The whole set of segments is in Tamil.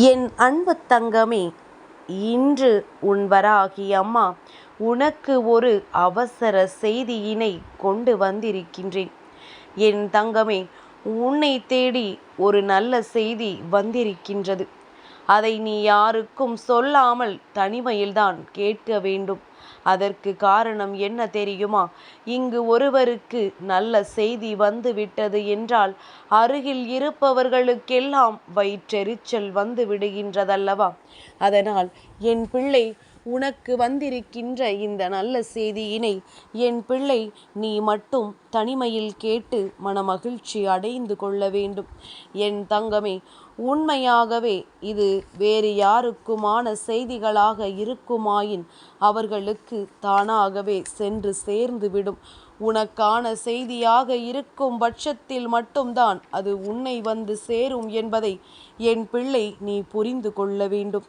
என் அன்பு தங்கமே இன்று உன்வராகி அம்மா உனக்கு ஒரு அவசர செய்தியினை கொண்டு வந்திருக்கின்றேன். என் தங்கமே உன்னை தேடி ஒரு நல்ல செய்தி வந்திருக்கின்றது. அதை நீ யாருக்கும் சொல்லாமல் தனிமையில்தான் கேட்க வேண்டும். அதற்கு காரணம் என்ன தெரியுமா? இங்கு ஒருவருக்கு நல்ல செய்தி வந்து விட்டது என்றால் அருகில் இருப்பவர்களுக்கெல்லாம் வயிற்றெரிச்சல் வந்து விடுகின்றதல்லவா? அதனால் என் பிள்ளை உனக்கு வந்திருக்கின்ற இந்த நல்ல செய்தியினை என் பிள்ளை நீ மட்டும் தனிமையில் கேட்டு மனமகிழ்ச்சி அடைந்து கொள்ள வேண்டும். என் தங்கமே உண்மையாகவே இது வேறு யாருக்குமான செய்திகளாக இருக்குமாயின் அவர்களுக்கு தானாகவே சென்று சேர்ந்துவிடும் உனக்கான செய்தியாக இருக்கும் பட்சத்தில் மட்டும்தான் அது உன்னை வந்து சேரும் என்பதை என் பிள்ளை நீ புரிந்து கொள்ள வேண்டும்.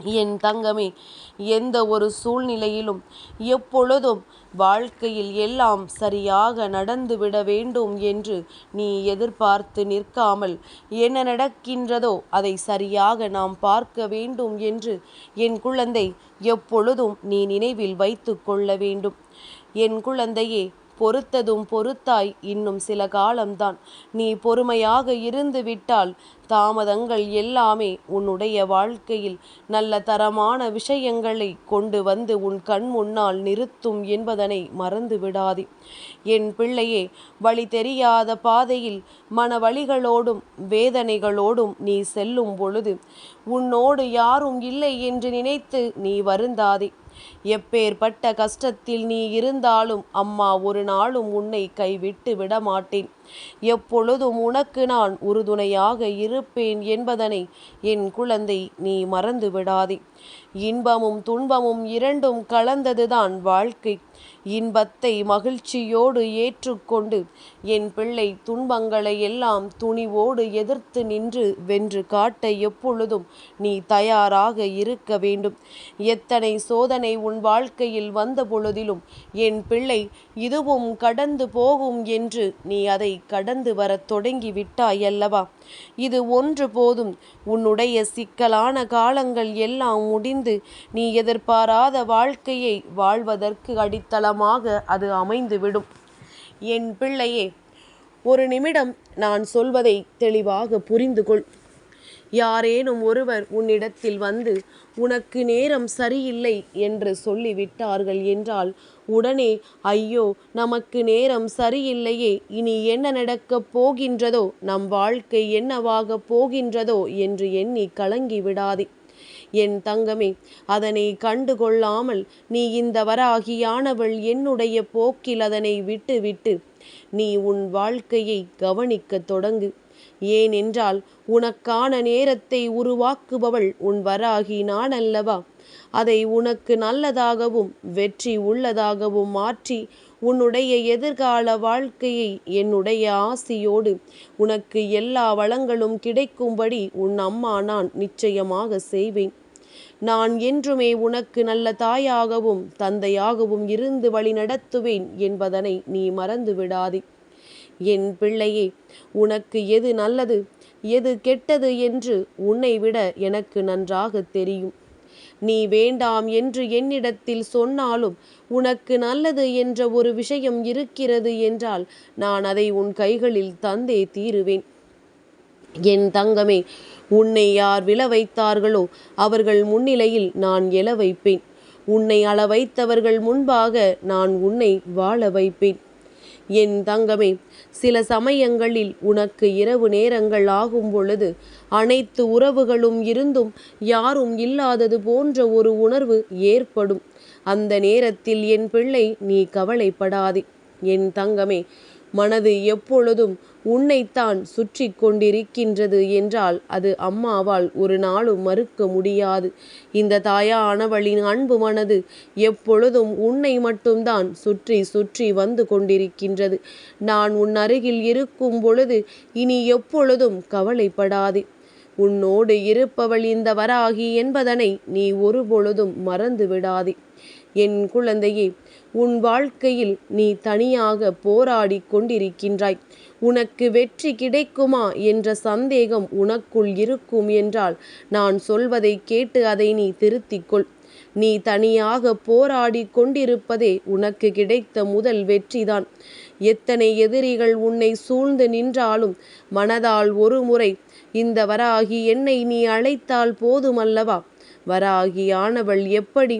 என் தங்கமே எந்த ஒரு சூழ்நிலையிலும் எப்பொழுதும் வாழ்க்கையில் எல்லாம் சரியாக நடந்துவிட வேண்டும் என்று நீ எதிர்பார்த்து நிற்காமல் என்ன நடக்கின்றதோ அதை சரியாக நாம் பார்க்க வேண்டும் என்று என் குழந்தை எப்பொழுதும் நீ நினைவில் வைத்து கொள்ள வேண்டும். என் குழந்தையே பொறுத்ததும் பொறுத்தாய் இன்னும் சில காலம்தான். நீ பொறுமையாக இருந்து விட்டால் தாமதங்கள் எல்லாமே உன்னுடைய வாழ்க்கையில் நல்ல தரமான விஷயங்களை கொண்டு வந்து உன் கண் முன்னால் நிறுத்தும் என்பதனை மறந்து விடாதே. என் பிள்ளையே வழி தெரியாத பாதையில் மன வழிகளோடும் வேதனைகளோடும் நீ செல்லும் பொழுது உன்னோடு யாரும் இல்லை என்று நினைத்து நீ வருந்தாதே. எப்பேற்பட்ட கஷ்டத்தில் நீ இருந்தாலும் அம்மா ஒரு நாளும் உன்னை கைவிட்டு விடமாட்டேன். எப்பொழுதும் உனக்கு நான் உறுதுணையாக இருப்பேன் என்பதனை என் குழந்தை நீ மறந்து விடாதே இன்பமும் துன்பமும் இரண்டும் கலந்ததுதான் வாழ்க்கை. இன்பத்தை மகிழ்ச்சியோடு ஏற்றுக்கொண்டு என் பிள்ளை துன்பங்களை எல்லாம் துணிவோடு எதிர்த்து நின்று வென்று காட்ட எப்பொழுதும் நீ தயாராக இருக்க வேண்டும். எத்தனை சோதனை உன் வாழ்க்கையில் வந்த பொழுதிலும் என் பிள்ளை இதுவும் கடந்து போகும் என்று நீ அதை கடந்து வரத் தொடங்கி விட்டாயல்லவா இது ஒன்று போதும். உன்னுடைய சிக்கலான காலங்கள் எல்லாம் முடிந்து நீ எதிர்பாராத வாழ்க்கையை வாழ்வதற்கு அடித்தளமாக அது அமைந்துவிடும். என் பிள்ளையே ஒரு நிமிடம் நான் சொல்வதை தெளிவாக புரிந்து கொள் யாரேனும் ஒருவர் உன்னிடத்தில் வந்து உனக்கு நேரம் சரியில்லை என்று சொல்லிவிட்டார்கள் என்றால் உடனே ஐயோ நமக்கு நேரம் சரியில்லையே இனி என்ன நடக்கப் போகின்றதோ நம் வாழ்க்கை என்னவாக போகின்றதோ என்று எண்ணி கலங்கி விடாதே. என் தங்கமே அதனை கண்டுகொள்ளாமல் நீ இந்த வராகியானவள் என்னுடைய போக்கில் அதனை விட்டுவிட்டு நீ உன் வாழ்க்கையை கவனிக்கத் தொடங்கு. ஏனென்றால் உனக்கான நேரத்தை உருவாக்குபவள் உன் வராகி நான் அல்லவா அதை உனக்கு நல்லதாகவும் வெற்றி உள்ளதாகவும் மாற்றி உன்னுடைய எதிர்கால வாழ்க்கையை என்னுடைய ஆசியோடு உனக்கு எல்லா வளங்களும் கிடைக்கும்படி உன் அம்மா நான் நிச்சயமாக செய்வேன். நான் என்றுமே உனக்கு நல்ல தாயாகவும் தந்தையாகவும் இருந்து வழி நடத்துவேன் என்பதனை நீ மறந்து விடாதே என் பிள்ளையே உனக்கு எது நல்லது? எது கெட்டது என்று உன்னை விட எனக்கு நன்றாக தெரியும். நீ வேண்டாம் என்று என்னிடத்தில் சொன்னாலும் உனக்கு நல்லது என்ற ஒரு விஷயம் இருக்கிறது என்றால் நான் அதை உன் கைகளில் தந்தே தீருவேன். என் தங்கமே உன்னை யார் விழ வைத்தார்களோ அவர்கள் முன்னிலையில் நான் எழ வைப்பேன். உன்னை அள வைத்தவர்கள் முன்பாக நான் உன்னை வாழ வைப்பேன். என் தங்கமே சில சமயங்களில் உனக்கு இரவு நேரங்கள் ஆகும் பொழுது அனைத்து உறவுகளும் இருந்தும் யாரும் இல்லாதது போன்ற ஒரு உணர்வு ஏற்படும். அந்த நேரத்தில் என் பிள்ளை நீ கவலைப்படாதே. என் தங்கமே மனது எப்பொழுதும் உன்னைத்தான் சுற்றி கொண்டிருக்கின்றது என்றால் அது அம்மாவால் ஒரு நாளும் மறுக்க முடியாது. இந்த தாயானவளின் அன்பு மனது எப்பொழுதும் உன்னை மட்டும்தான் சுற்றி சுற்றி வந்து கொண்டிருக்கின்றது. நான் உன் அருகில் இருக்கும் பொழுது இனி எப்பொழுதும் கவலைப்படாதே. உன்னோடு இருப்பவள் இந்த வராகி என்பதனை நீ ஒரு பொழுதும் மறந்து விடாதே என் குழந்தையே உன் வாழ்க்கையில் நீ தனியாக போராடி கொண்டிருக்கின்றாய். உனக்கு வெற்றி கிடைக்குமா என்ற சந்தேகம் உனக்குள் இருக்கும் என்றால் நான் சொல்வதை கேட்டு அதை நீ திருத்திக்கொள். நீ தனியாக போராடி கொண்டிருப்பதே உனக்கு கிடைத்த முதல் வெற்றிதான். எத்தனை எதிரிகள் உன்னை சூழ்ந்து நின்றாலும் மனதால் ஒரு முறை இந்த வராகி என்னை நீ அழைத்தால் போதுமல்லவா? வராகி ஆனவள் எப்படி?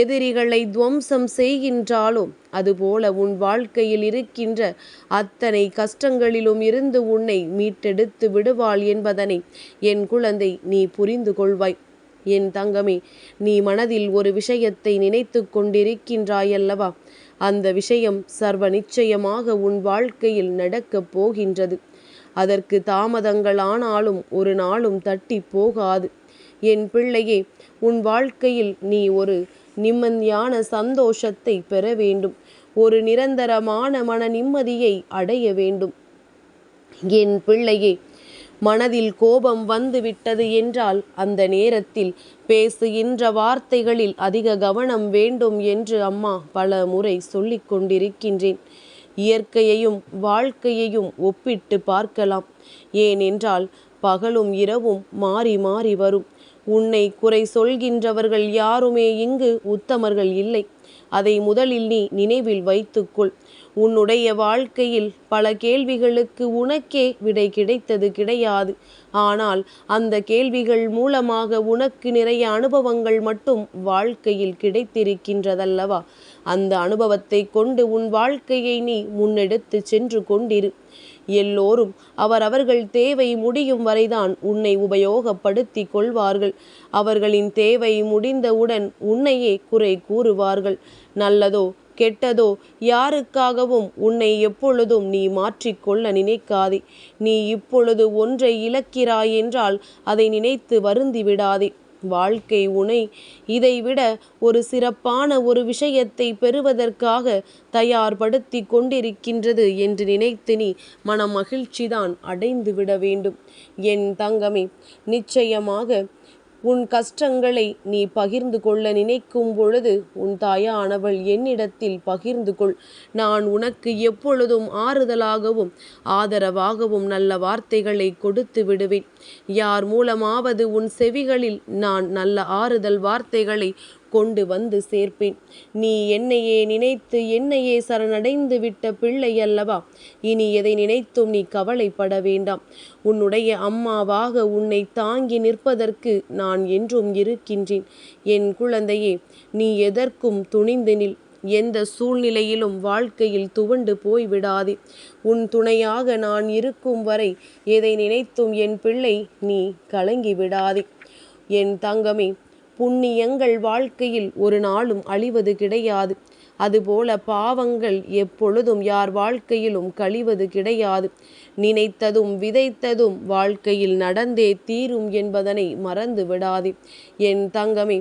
எதிரிகளை துவம்சம் செய்கின்றாலும் அதுபோல உன் வாழ்க்கையில் இருக்கின்ற அத்தனை கஷ்டங்களிலும் இருந்து உன்னை மீட்டெடுத்து விடுவாள் என்பதனை என் குழந்தை நீ புரிந்து கொள்வாய். என் தங்கமே நீ மனதில் ஒரு விஷயத்தை நினைத்து கொண்டிருக்கின்றாயல்லவா? அந்த விஷயம் சர்வ நிச்சயமாக உன் வாழ்க்கையில் நடக்கப் போகின்றது. அதற்கு தாமதங்கள் ஆனாலும் ஒரு நாளும் தட்டி போகாது. என் பிள்ளையே உன் வாழ்க்கையில் நீ ஒரு நிம்மதியான சந்தோஷத்தை பெற வேண்டும். ஒரு நிரந்தரமான மன நிம்மதியை அடைய வேண்டும். என் பிள்ளையே மனதில் கோபம் வந்துவிட்டது என்றால் அந்த நேரத்தில் பேசுகின்ற வார்த்தைகளில் அதிக கவனம் வேண்டும் என்று அம்மா பல முறை சொல்லிக் கொண்டிருக்கின்றேன். இயற்கையையும் வாழ்க்கையையும் ஒப்பிட்டு பார்க்கலாம். ஏனென்றால் பகலும் இரவும் மாறி மாறி வரும். உன்னை குறை சொல்கின்றவர்கள் யாருமே இங்கு உத்தமர்கள் இல்லை. அதை முதலில் நீ நினைவில் வைத்துக்கொள். உன்னுடைய வாழ்க்கையில் பல கேள்விகளுக்கு உனக்கே விடை கிடைத்தது கிடையாது. ஆனால் அந்த கேள்விகள் மூலமாக உனக்கு நிறைய அனுபவங்கள் மட்டும் வாழ்க்கையில் கிடைத்திருக்கின்றதல்லவா? அந்த அனுபவத்தை கொண்டு உன் வாழ்க்கையை நீ முன்னெடுத்து சென்று கொண்டிரு. எல்லோரும் அவரவர்கள் தேவை முடியும் வரைதான் உன்னை உபயோகப்படுத்தி கொள்வார்கள். அவர்களின் தேவை முடிந்தவுடன் உன்னையே குறை கூறுவார்கள். நல்லதோ கெட்டதோ யாருக்காகவும் உன்னை எப்பொழுதும் நீ மாற்றிக்கொள்ள நினைக்காதே. நீ இப்பொழுது ஒன்றை இழக்கிறாய் என்றால் அதை நினைத்து வருந்தி விடாதே வாழ்க்கை உனை. இதைவிட ஒரு சிறப்பான ஒரு விஷயத்தை பெறுவதற்காக தயார்படுத்தி கொண்டிருக்கின்றது என்று நினைத்து நீ மன மகிழ்ச்சிதான் அடைந்து விட வேண்டும். என் தங்கமே நிச்சயமாக உன் கஷ்டங்களை நீ பகிர்ந்து கொள்ள நினைக்கும் பொழுது உன் தாயானவள் என்னிடத்தில் பகிர்ந்து கொள். நான் உனக்கு எப்பொழுதும் ஆறுதலாகவும் ஆதரவாகவும் நல்ல வார்த்தைகளை கொடுத்து விடுவேன். யார் மூலமாவது உன் செவிகளில் நான் நல்ல ஆறுதல் வார்த்தைகளை கொண்டு வந்து சேர்ப்பேன். நீ என்னையே நினைத்து என்னையே சரணடைந்து விட்ட பிள்ளை அல்லவா இனி எதை நினைத்தும் நீ கவலைப்பட வேண்டாம். உன்னுடைய அம்மாவாக உன்னை தாங்கி நிற்பதற்கு நான் என்றும் இருக்கின்றேன். என் குழந்தையே நீ எதற்கும் துணிந்து நில். எந்த சூழ்நிலையிலும் வாழ்க்கையில் துவண்டு போய் விடாதே உன் துணையாக நான் இருக்கும் வரை எதை நினைத்தும் என் பிள்ளை நீ கலங்கி விடாதே என் தங்கமே புண்ணியங்கள் வாழ்க்கையில் ஒரு நாளும் அழிவது கிடையாது. அதுபோல பாவங்கள் எப்பொழுதும் யார் வாழ்க்கையிலும் கழிவது கிடையாது. நினைத்ததும் விதைத்ததும் வாழ்க்கையில் நடந்தே தீரும் என்பதனை மறந்து விடாதே. என் தங்கமே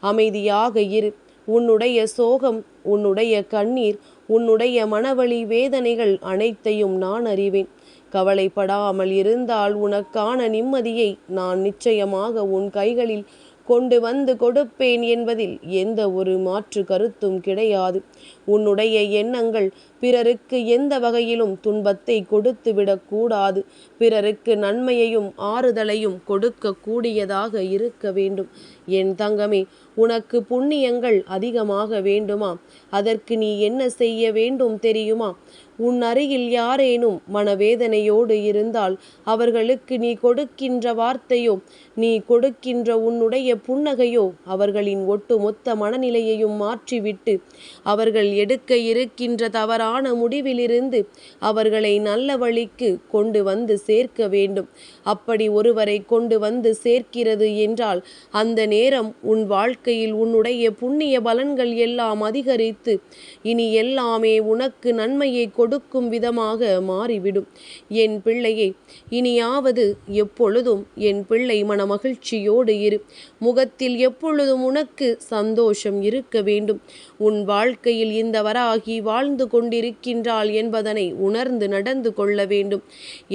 அமைதியாக இரு. உன்னுடைய சோகம் உன்னுடைய கண்ணீர் உன்னுடைய மனவழி வேதனைகள் அனைத்தையும் நான் அறிவேன். கவலைப்படாமல் இருந்தால் உனக்கான நிம்மதியை நான் நிச்சயமாக உன் கைகளில் கொண்டு வந்து கொடுப்பேன் என்பதில் எந்த ஒரு மாற்று கருத்தும் கிடையாது. உன்னுடைய எண்ணங்கள் பிறருக்கு எந்த வகையிலும் துன்பத்தை கொடுத்து விடக்கூடாது பிறருக்கு நன்மையையும் ஆறுதலையும் கொடுக்க கூடியதாக இருக்க வேண்டும். என் தங்கமே உனக்கு புண்ணியங்கள் அதிகமாக வேண்டுமா? அதற்கு நீ என்ன செய்ய வேண்டும் தெரியுமா? உன் அருகில் யாரேனும் மனவேதனையோடு இருந்தால் அவர்களுக்கு நீ கொடுக்கின்ற வார்த்தையோ நீ கொடுக்கின்ற உன்னுடைய புன்னகையோ அவர்களின் ஒட்டுமொத்த மனநிலையையும் மாற்றிவிட்டு அவர்கள் எடுக்க இருக்கின்ற தவறான முடிவிலிருந்து அவர்களை நல்ல வழிக்கு கொண்டு வந்து சேர்க்க வேண்டும். அப்படி ஒருவரை கொண்டு வந்து சேர்க்கிறது என்றால் அந்த நேரம் உன் வாழ்க்கையில் உன்னுடைய புண்ணிய பலன்கள் எல்லாம் அதிகரித்து இனி எல்லாமே உனக்கு நன்மையை கொடுக்கும் விதமாக மாறிவிடும். என் பிள்ளையை இனியாவது எப்பொழுதும் என் பிள்ளை மன மகிழ்ச்சியோடு இரு. முகத்தில் எப்பொழுதும் உனக்கு சந்தோஷம் இருக்க வேண்டும். உன் வாழ்க்கையில் இந்த வராகி வாழ்ந்து இருக்கின்றாள் என்பதனை உணர்ந்து நடந்து கொள்ள வேண்டும்.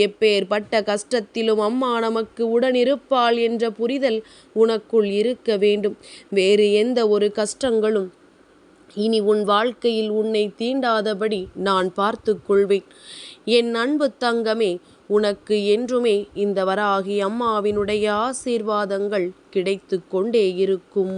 எப்பேற்பட்ட கஷ்டத்திலும் அம்மா நமக்கு உடனிருப்பாள் என்ற புரிதல் உனக்குள் இருக்க வேண்டும். வேறு எந்த ஒரு கஷ்டங்களும் இனி உன் வாழ்க்கையில் உன்னை தீண்டாதபடி நான் பார்த்து கொள்வேன். என் அன்பு தங்கமே உனக்கு என்றுமே இந்த வராகி அம்மாவினுடைய ஆசீர்வாதங்கள் கிடைத்து கொண்டே இருக்கும்.